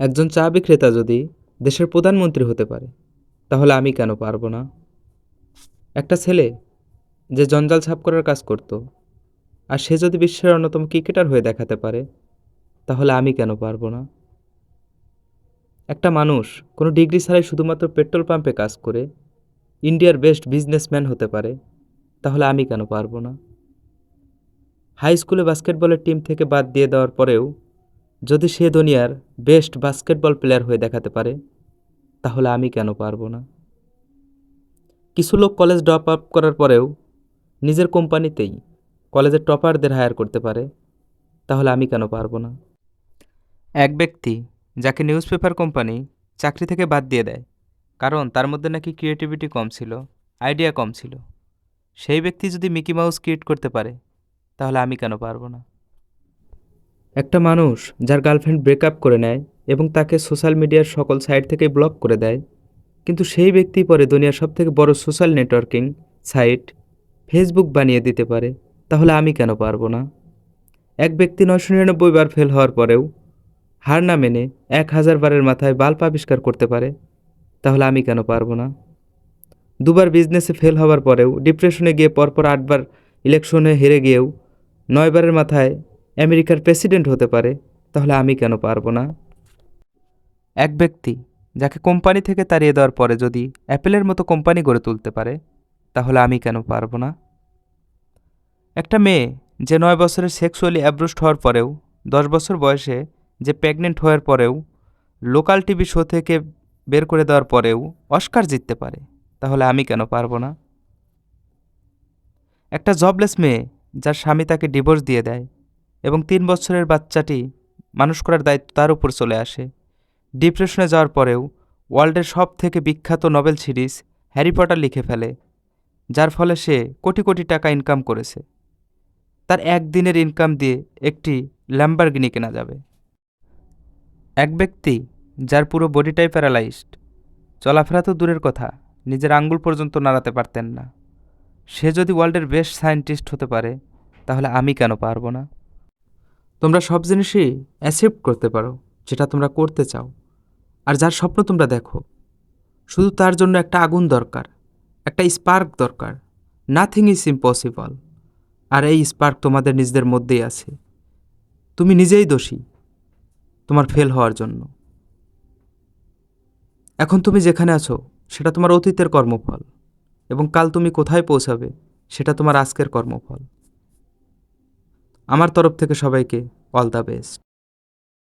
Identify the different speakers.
Speaker 1: একজন চা বিক্রেতা যদি দেশের প্রধানমন্ত্রী হতে পারে, তাহলে আমি কেন পারব না? একটা ছেলে যে জঞ্জাল ছাপ করার কাজ করত, আর সে যদি বিশ্বের অন্যতম ক্রিকেটার হয়ে দেখাতে পারে, তাহলে আমি কেন পারব না? একটা মানুষ কোনো ডিগ্রি ছাড়াই শুধুমাত্র পেট্রোল পাম্পে কাজ করে, ইন্ডিয়ার বেস্ট বিজনেসম্যান হতে পারে, তাহলে আমি কেন পারব না? হাই স্কুলে বাস্কেটবলের টিম থেকে বাদ দিয়ে দেওয়ার পরেও যদি সে দুনিয়ার বেস্ট বাস্কেটবল প্লেয়ার হয়ে দেখাতে পারে, তাহলে আমি কেন পারব না? কিছু লোক কলেজ ড্রপ আপ করার পরেও নিজের কোম্পানিতেই কলেজের টপারদের হায়ার করতে পারে, তাহলে আমি কেন পারব না? এক ব্যক্তি যাকে নিউজ পেপার কোম্পানি চাকরি থেকে বাদ দিয়ে দেয়, কারণ তার মধ্যে নাকি ক্রিয়েটিভিটি কম ছিল আইডিয়া কম ছিল। সেই ব্যক্তি যদি মিকি মাউস ক্রিয়েট করতে পারে, তাহলে আমি কেন পারব না? একটা মানুষ যার গার্লফ্রেন্ড ব্রেকআপ করে নেয় এবং তাকে সোশ্যাল মিডিয়ার সকল সাইট থেকে ব্লক করে দেয়। কিন্তু সেই ব্যক্তি পরে দুনিয়ার সবথেকে বড় সোশ্যাল নেটওয়ার্কিং সাইট ফেসবুক বানিয়ে দিতে পারে, তাহলে আমি কেন পারব না? এক ব্যক্তি নয়শো নিরানব্বই বার ফেল হওয়ার পরেও হার না মেনে এক হাজার বারের মাথায় বাল্ব আবিষ্কার করতে পারে, তাহলে আমি কেন পারব না? দুবার বিজনেসে ফেল হওয়ার পরেও ডিপ্রেশনে গিয়ে পরপর আটবার ইলেকশনে হেরে গিয়েও নয়বারের মাথায় আমেরিকার প্রেসিডেন্ট হতে পারে, তাহলে আমি কেন পারব না? এক ব্যক্তি, যাকে কোম্পানি থেকে তাড়িয়ে দেওয়ার পরে যদি অ্যাপেলের মতো কোম্পানি গড়ে তুলতে পারে, তাহলে আমি কেন পারব না? একটা মেয়ে যে নয় বছরের সেক্সুয়ালি অ্যাব্রুস্ট হওয়ার পরেও, দশ বছর বয়সে যে প্রেগনেন্ট হওয়ার পরেও, লোকাল টিভি শো থেকে বের করে দেওয়ার পরেও অস্কার জিততে পারে, তাহলে আমি কেন পারব না? একটা জবলেস মেয়ে, যার স্বামী তাকে ডিভোর্স দিয়ে দেয় এবং তিন বছরের বাচ্চাটি মানুষ করার দায়িত্ব তার উপর চলে আসে। ডিপ্রেশনে যাওয়ার পরেও ওয়ার্ল্ডের সব থেকে বিখ্যাত নভেল সিরিজ হ্যারি পটার লিখে ফেলে, যার ফলে সে কোটি কোটি টাকা ইনকাম করেছে। তার একদিনের ইনকাম দিয়ে একটি ল্যাম্বারগিনি কেনা যাবে। এক ব্যক্তি যার পুরো বডিটাই প্যারালাইজড, চলাফেরা তো দূরের কথা, নিজের আঙ্গুল পর্যন্ত নাড়াতে পারতেন না। সে যদি ওয়ার্ল্ডের বেস্ট সায়েন্টিস্ট হতে পারে, তাহলে আমি কেন পারব না? তোমরা সব জিনিসই অ্যাসেপ্ট করতে পারো, যেটা তোমরা করতে চাও। আর যার স্বপ্ন তোমরা দেখো, শুধু তার জন্য একটা আগুন দরকার, একটা স্পার্ক দরকার। নাথিং ইজ ইম্পসিবল আর এই স্পার্ক তোমাদের নিজেদের মধ্যেই আছে। তুমি নিজেই দোষী, তোমার ফেল হওয়ার জন্য। এখন তুমি যেখানে আছো, সেটা তোমার অতীতের কর্মফল। এবং কাল তুমি কোথায় পৌঁছাবে, সেটা তোমার আজকের কর্মফল। আমার তরফ থেকে সবাইকে অল দ্য বেস্ট।